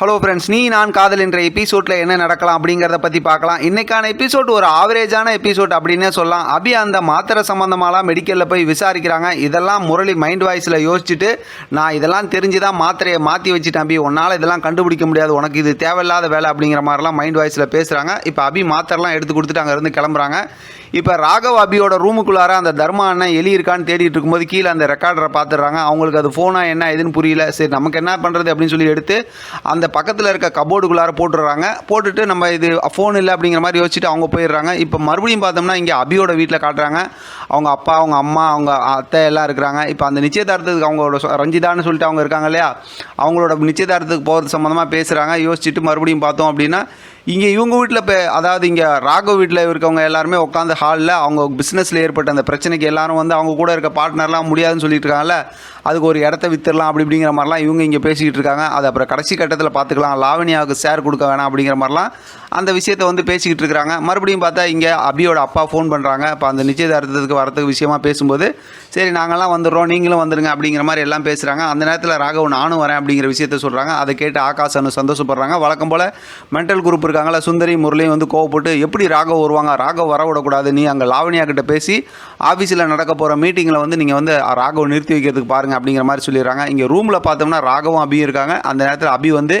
Hello friends நீ நான் காதல் என்ற எபிசோடில் என்ன நடக்கலாம் அப்படிங்கிறத பற்றி பார்க்கலாம். இன்றைக்கான எபிசோட் ஒரு ஆவரேஜான எபிசோட் அப்படின்னே சொல்லலாம். அபி அந்த மாத்திரை சம்மந்தமாலாம் மெடிக்கலில் போய் விசாரிக்கிறாங்க. இதெல்லாம் முரளி மைண்ட் வாய்ஸில் யோசிச்சுட்டு நான் இதெல்லாம் தெரிஞ்சு தான் மாத்திரையை மாற்றி வச்சுட்டேன் அபி. உன்னால் இதெல்லாம் கண்டுபிடிக்க முடியாது. உனக்கு இது தேவையில்லாத வேலை அப்படிங்கிற மாதிரிலாம் மைண்ட் வாய்ஸில் பேசுகிறாங்க இப்போ அபி மாத்திரைலாம் எடுத்து கொடுத்துட்டு அங்கேருந்து கிளம்புறாங்க. இப்போ ராகவ் அபியோட ரூமுக்குள்ளார அந்த தர்மா அண்ணன் எலி இருக்கான்னு தேடிட்டு இருக்கும்போது கீழே அந்த ரெக்கார்டரை பார்த்துடுறாங்க. அவங்களுக்கு அது ஃபோனாக என்ன எதுன்னு புரியல. சரி நமக்கு என்ன பண்ணுறது அப்படின்னு சொல்லி எடுத்து அந்த பக்கத்தில் இருக்க கபோர்டுக்குள்ளார போட்டுடுறாங்க போட்டுட்டு நம்ம இது ஃபோன் இல்லை அப்படிங்கிற மாதிரி யோசிச்சுட்டு அவங்க போயிடுறாங்க. இப்போ மறுபடியும் பார்த்தோம்னா இங்கே அபியோட வீட்டில் காட்டுறாங்க. அவங்க அப்பா அவங்க அம்மா அவங்க அத்தை எல்லாம் இருக்கிறாங்க. இப்போ அந்த நிச்சயதார்த்தத்துக்கு அவங்களோட ரஞ்சிதான்னு சொல்லிட்டு அவங்க இருக்காங்க இல்லையா? அவங்களோட நிச்சயதார்த்தத்துக்கு போகிறது சம்மந்தமாக பேசுகிறாங்க யோசிச்சுட்டு மறுபடியும் பார்த்தோம் அப்படின்னா இங்கே இவங்க வீட்டில் இப்போ அதாவது இங்கே ராகவ் வீட்டில் இருக்கவங்க எல்லாருமே உட்காந்து ஹாலில் அவங்க பிஸ்னஸில் ஏற்பட்ட அந்த பிரச்சனைக்கு எல்லாரும் வந்து அவங்க கூட இருக்க பார்ட்னர்லாம் முடியாதுன்னு சொல்லிட்டு இருக்காங்கல்ல அதுக்கு ஒரு இடத்த வித்துடலாம் அப்படி இப்படிங்கிற மாதிரிலாம் இவங்க இங்கே பேசிக்கிட்டு இருக்காங்க. அது அப்புறம் கடைசி கட்டத்தில் பார்த்துக்கலாம். லாவணியாவுக்கு ஷேர் கொடுக்க வேணாம் அப்படிங்கிற மாதிரிலாம் அந்த விஷயத்தை வந்து பேசிக்கிட்டு இருக்கிறாங்க மறுபடியும் பார்த்தா இங்கே அபியோட அப்பா ஃபோன் பண்ணுறாங்க இப்போ அந்த நிச்சயதார்த்தத்துக்கு வரதுக்கு விஷயமா பேசும்போது சரி நாங்களாம் வந்துடுறோம் நீங்களும் வந்துடுங்க அப்படிங்கிற மாதிரி எல்லாம் பேசுகிறாங்க அந்த நேரத்தில் ராகவ் நானும் வரேன் அப்படிங்கிற விஷயத்த சொல்கிறாங்க அதை கேட்டு ஆகாஷ் அனு சந்தோஷப்படுறாங்க. வழக்கம் போல் மென்டல் குரூப் இருக்காங்களா சுந்தரி முரளியும் வந்து கோவப்பட்டு எப்படி ராகவ் வருவாங்க? ராகவ் வர விடக்கூடாது. நீ அங்கே லாவணியா கிட்ட பேசி ஆஃபீஸில் நடக்க போகிற மீட்டிங்கில் வந்து நீங்கள் வந்து ராகவ் நிறுத்தி வைக்கிறதுக்கு பாருங்க அப்படிங்கிற மாதிரி சொல்லிடுறாங்க. இங்கே ரூமில் பார்த்தோம்னா ராகவும் அபியும் இருக்காங்க. அந்த நேரத்தில் அபி வந்து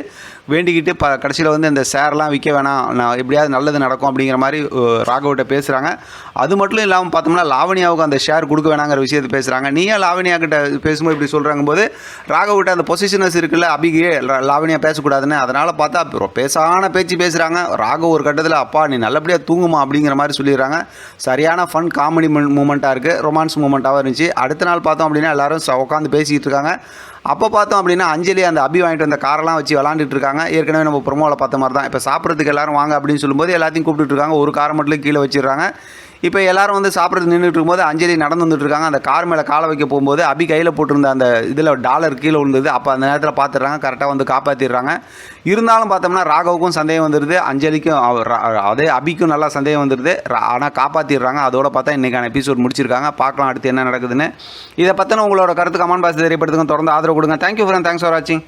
வேண்டிக்கிட்டு ப கடைசியில் வந்து இந்த ஷேர்லாம் விற்க வேணாம் நான் எப்படியாவது நல்லது நடக்கும் அப்படிங்கிற மாதிரி ராகவ்கிட்ட பேசுகிறாங்க அது மட்டும் இல்லாமல் பார்த்தோம்னா லாவணியாவுக்கு அந்த ஷேர் கொடுக்க வேணாங்கிற விஷயத்தை பேசுகிறாங்க நீ ஏன் லாவணியா கிட்ட பேசும்போது இப்படி சொல்கிறாங்க போது ராகவ்கிட்ட அந்த பொசிஷனஸ் இருக்குல்ல அபிகே லாவணியா பேசக்கூடாதுன்னு அதனால் பார்த்தா அப்புறம் பேசான பேச்சு பேசுகிறாங்க ராகவ் ஒரு கட்டத்தில் அப்பா நீ நல்லபடியாக தூங்குமா? அப்படிங்கிற மாதிரி சொல்லிடுறாங்க. சரியான ஃபன் காமெடி மூமெண்ட்டாக இருக்குது ரொமான்ஸ் மூமெண்ட்டாகவும் இருந்துச்சு. அடுத்த நாள் பார்த்தோம் அப்படின்னா எல்லாரும் ச- உட்காந்து பேசிக்கிட்டு இருக்காங்க. அப்போ பார்த்தோம் அப்படின்னா அஞ்சலி அந்த அபி வாங்கிட்டு வந்த காரெல்லாம் வச்சு விளாண்டுட்டு இருக்காங்க. ஏற்கனவே நம்ம ப்ரொமோவில் பார்த்த மாதிரி தான் இப்போ சாப்பிட்றதுக்கு எல்லாரும் வாங்க அப்படின்னு சொல்லும்போது எல்லாத்தையும் கூப்பிட்டுட்டு இருக்காங்க. ஒரு காரை மட்டும் கீழே வச்சிடுறாங்க. இப்போ எல்லாரும் வந்து சாப்பிட்றது நின்றுட்டு இருக்கும்போது அஞ்சலி நடந்து வந்துட்டு இருக்காங்க அந்த கார் மேலே காலை வைக்க போகும்போது அபி கையில் போட்டிருந்த அந்த இதில் டாலர் கீழே விழுந்தது. அப்போ அந்த நேரத்தில் பார்த்துடுறாங்க கரெக்டாக வந்து காப்பாற்றிடுறாங்க இருந்தாலும் பார்த்தோம்னா ராகவுக்கும் சந்தேகம் வந்துடுது அஞ்சலிக்கும் ரா- அதே அபிக்கும் நல்லா சந்தேகம் வந்துடுது ஆனால் காப்பாற்றிடுறாங்க அதோட பார்த்தா இன்றைக்கான எபிசோட் முடிச்சிருக்காங்க. பார்க்கலாம் அடுத்து என்ன நடக்குதுன்னு. இதை பற்றின உங்களோட கருத்து கமெண்ட் பாக்ஸ் தெரியப்படுத்துங்க. தொடர்ந்து ஆதரவு கொடுங்க. தேங்க்யூ ஃப்ரெண்ட் தேங்க்ஸ் ஃபார் வாட்சிங்